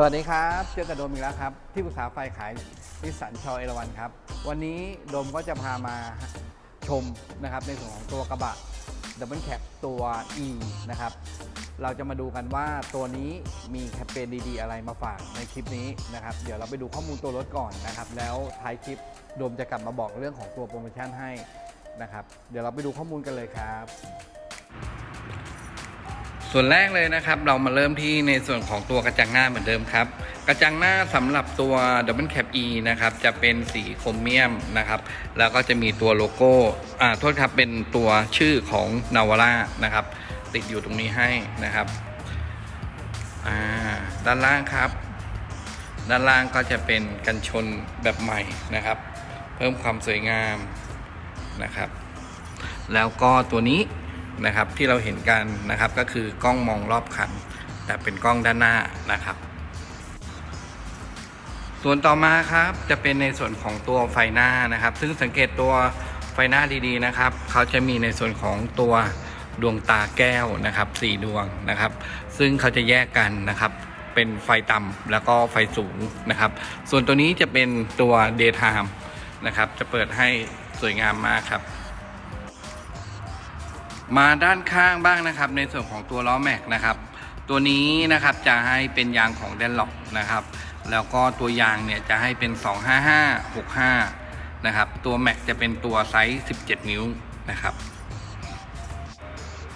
สวัสดีครับ เจอกับโดมอีกแล้วครับ ที่ปรึกษาไฟขายนิสสันชอเอราวันครับ วันนี้โดมก็จะพามาชมนะครับในส่วนของตัวกระบะดับเบิลแคปตัว E นะครับ เราจะมาดูกันว่าตัวนี้มีแคมเปญดีๆ อะไรมาฝากในคลิปนี้นะครับ เดี๋ยวเราไปดูข้อมูลตัวรถก่อนนะครับ แล้วท้ายคลิปโดมจะกลับมาบอกเรื่องของตัวโปรโมชั่นให้นะครับ เดี๋ยวเราไปดูข้อมูลกันเลยครับ ส่วนแรกเลยนะครับเรามาเริ่มที่ในส่วนของตัวกระจังหน้าเหมือนเดิมครับ กระจังหน้าสำหรับตัว Double Cap E นะครับจะเป็นสีโครเมียมนะครับแล้วก็จะมีตัวโลโก้อ่าโทษครับเป็นตัวชื่อของ n a v a r a นะครับติดอยู่ตรงนี้ให้นะครับอ่าด้านล่างครับ ด้านล่างก็จะเป็นกันชนแบบใหม่นะครับ เพิ่มความสวยงามนะครับ แล้วก็ตัวนี้ นะครับที่เราเห็นกันนะครับก็คือกล้องมองรอบคัน แต่เป็นกล้องด้านหน้านะครับ ส่วนต่อมาครับจะเป็นในส่วนของตัวไฟหน้านะครับ ซึ่งสังเกตตัวไฟหน้าดีๆนะครับ เขาจะมีในส่วนของตัวดวงตาแก้วนะครับสี่ดวงนะครับ ซึ่งเขาจะแยกกันนะครับเป็นไฟต่ำแล้วก็ไฟสูงนะครับ ส่วนตัวนี้จะเป็นตัว daytime นะครับ จะเปิดให้สวยงามมากครับ มาด้านข้างบ้างนะครับ ในส่วนของตัวล้อแม็กนะครับ ตัวนี้นะครับจะให้เป็นยางของแดนล็อกนะครับ แล้วก็ตัวยางเนี่ยจะให้เป็น 255 65 นะครับ ตัวแม็กจะเป็นตัวไซส์ 17 นิ้วนะครับ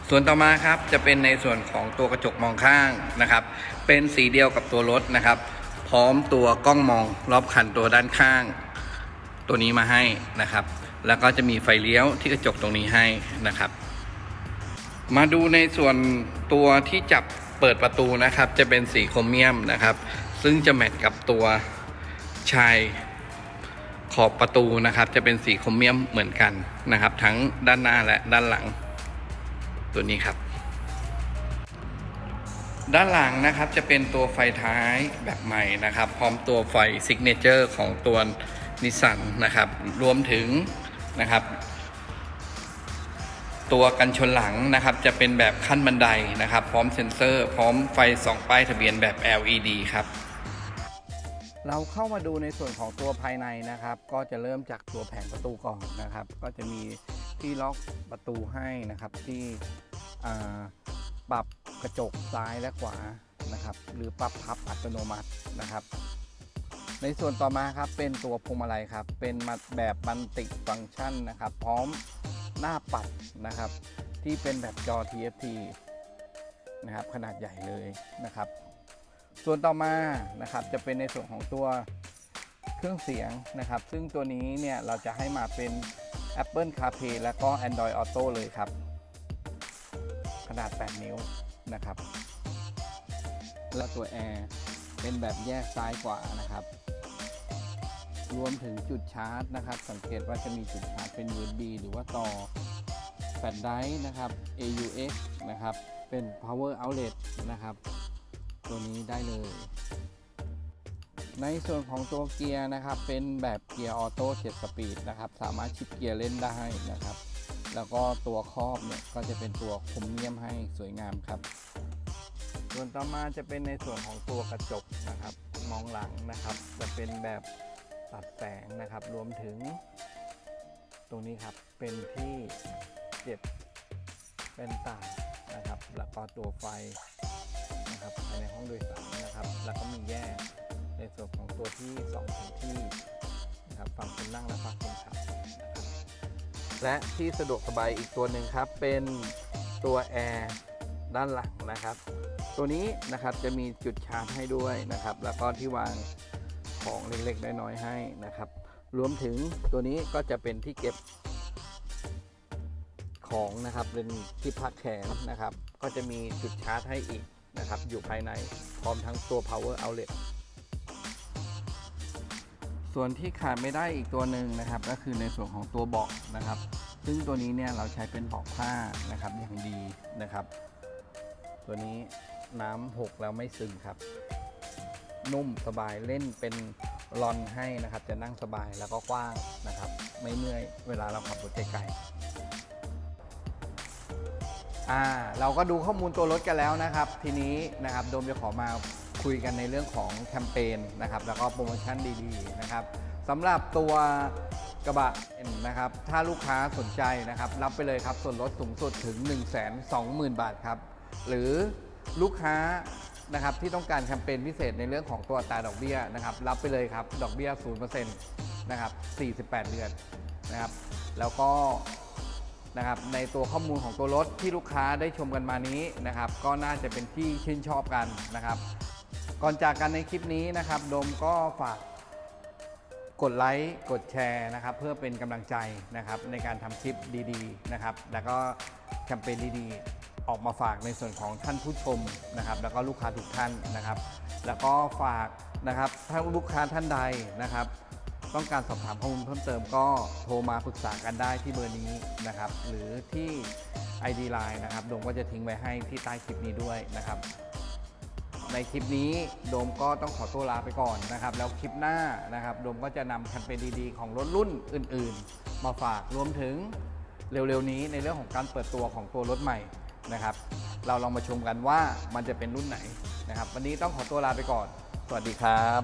ส่วนต่อมาครับจะเป็นในส่วนของตัวกระจกมองข้างนะครับ เป็นสีเดียวกับตัวรถนะครับ พร้อมตัวกล้องมองรอบคันตัวด้านข้าง ตัวนี้มาให้นะครับ แล้วก็จะมีไฟเลี้ยวที่กระจกตรงนี้ให้นะครับ มาดูในส่วนตัวที่จับเปิดประตูนะครับ จะเป็นสีโครเมียมนะครับ ซึ่งจะแมทกับตัวชายขอบประตูนะครับ จะเป็นสีโครเมียมเหมือนกันนะครับ ทั้งด้านหน้าและด้านหลัง ตัวนี้ครับ ด้านหลังนะครับจะเป็นตัวไฟท้ายแบบใหม่นะครับ พร้อมตัวไฟซิกเนเจอร์ของตัวนิสสันนะครับ รวมถึงนะครับ ตัวกันชนหลังนะครับ จะเป็นแบบขั้นบันไดนะครับ พร้อมเซ็นเซอร์ พร้อมไฟสองป้ายทะเบียนแบบ LED ครับ เราเข้ามาดูในส่วนของตัวภายในนะครับ ก็จะเริ่มจากตัวแผงประตูก่อนนะครับ ก็จะมีที่ล็อกประตูให้นะครับที่ปรับกระจกซ้ายและขวานะครับ หรือปรับพับอัตโนมัตินะครับในส่วนต่อมาครับเป็นตัวพวงมาลัยครับ เป็นมาแบบบันติฟังก์ชันนะครับ พร้อม หน้าปัดนะครับ ที่เป็นแบบจอ TFT นะครับขนาดใหญ่เลยนะครับ ส่วนต่อมานะครับจะเป็นในส่วนของตัวเครื่องเสียงนะครับ ซึ่งตัวนี้เนี่ยเราจะให้มาเป็น Apple CarPlay และก็ Android Auto เลยครับ ขนาด 8 นิ้วนะครับ แล้วตัวแอร์เป็นแบบแยกซ้ายขวานะครับ รวมถึงจุดชาร์จนะครับ สังเกตว่าจะมีจุดชาร์จเป็น USB หรือว่าต่อแฟลชไดรฟ์นะครับ AUX นะครับ เป็น power outlet นะครับ ตัวนี้ได้เลย ในส่วนของตัวเกียร์นะครับ เป็นแบบเกียร์ออโต้7สปีดนะครับ สามารถชิปเกียร์เล่นได้นะครับ แล้วก็ตัวครอบเนี่ยก็จะเป็นตัวคมเนียมให้สวยงามครับ ส่วนต่อมาจะเป็นในส่วนของตัวกระจกนะครับ มองหลังนะครับ จะเป็นแบบ ตัดแสงนะครับ รวมถึง ตรงนี้ครับเป็นที่เจ็บเป็นต่างนะครับ แล้วก็ตัวไฟนะครับภายในห้องโดยสารนะครับ แล้วก็มีแยกในส่วนของตัวที่สองที่นะครับฝั่งคนนั่งและฝั่งคนขับนะครับและที่สะดวกสบายอีกตัวหนึ่งครับ เป็นตัวแอร์ด้านหลังนะครับ ตัวนี้นะครับจะมีจุดชาร์จให้ด้วยนะครับ แล้วก็ที่วาง ของเล็กๆน้อยๆให้นะครับ รวมถึงตัวนี้ก็จะเป็นที่เก็บของนะครับเป็นที่พักแขนนะครับ ก็จะมีจุดชาร์จให้อีกนะครับ อยู่ภายในพร้อมทั้งตัว power outlet ส่วนที่ขาดไม่ได้อีกตัวหนึ่งนะครับ ก็คือในส่วนของตัวเบาะนะครับ ซึ่งตัวนี้เนี่ยเราใช้เป็นเบาะผ้านะครับอย่างดีนะครับ ตัวนี้น้ำหกแล้วไม่ซึมครับ นุ่มสบายเล่นเป็นรอนให้นะครับ จะนั่งสบายแล้วก็กว้างนะครับ ไม่เมื่อยเวลาเราขับรถไกลๆอ่าเราก็ดูข้อมูลตัวรถกันแล้วนะครับ ทีนี้นะครับโดมจะขอมาคุยกันในเรื่องของแคมเปญนะครับ แล้วก็โปรโมชั่นดีๆนะครับสำหรับตัวกระบะเอ็นนะครับ ถ้าลูกค้าสนใจนะครับ รับไปเลยครับ ส่วนลดสูงสุดถึง 1 2 0 0 0 0 บาทครับ หรือลูกค้า นะครับที่ต้องการแคมเปญพิเศษในเรื่องของตัวอัตราดอกเบี้ยนะครับรับไปเลยครับดอกเบี้ย 0%นะครับ 48 เดือนนะครับแล้วก็นะครับในตัวข้อมูลของตัวรถที่ลูกค้าได้ชมกันมานี้นะครับก็น่าจะเป็นที่ชื่นชอบกันนะครับ ก่อนจากกันในคลิปนี้นะครับโดมก็ฝากกดไลค์กดแชร์นะครับเพื่อเป็นกำลังใจนะครับในการทำคลิปดีๆนะครับแล้วก็แคมเปญดีๆ ออกมาฝากในส่วนของท่านผู้ชมนะครับ แล้วก็ลูกค้าทุกท่านนะครับ แล้วก็ฝากนะครับถ้าลูกค้าท่านใดนะครับ ต้องการสอบถามข้อมูลเพิ่มเติมก็โทรมาปรึกษากันได้ที่เบอร์นี้นะครับ หรือที่ ID Line นะครับโดมก็จะทิ้งไว้ให้ที่ใต้คลิปนี้ด้วยนะครับ ในคลิปนี้โดมก็ต้องขอตัวลาไปก่อนนะครับ แล้วคลิปหน้านะครับโดมก็จะนำแคมเปญดีๆ ของรถรุ่นอื่น ๆ มาฝากรวมถึงเร็วๆนี้ในเรื่องของการเปิดตัวของตัวรถใหม่ นะครับ เราลองมาชมกันว่ามันจะเป็นรุ่นไหนนะครับ วันนี้ต้องขอตัวลาไปก่อน สวัสดีครับ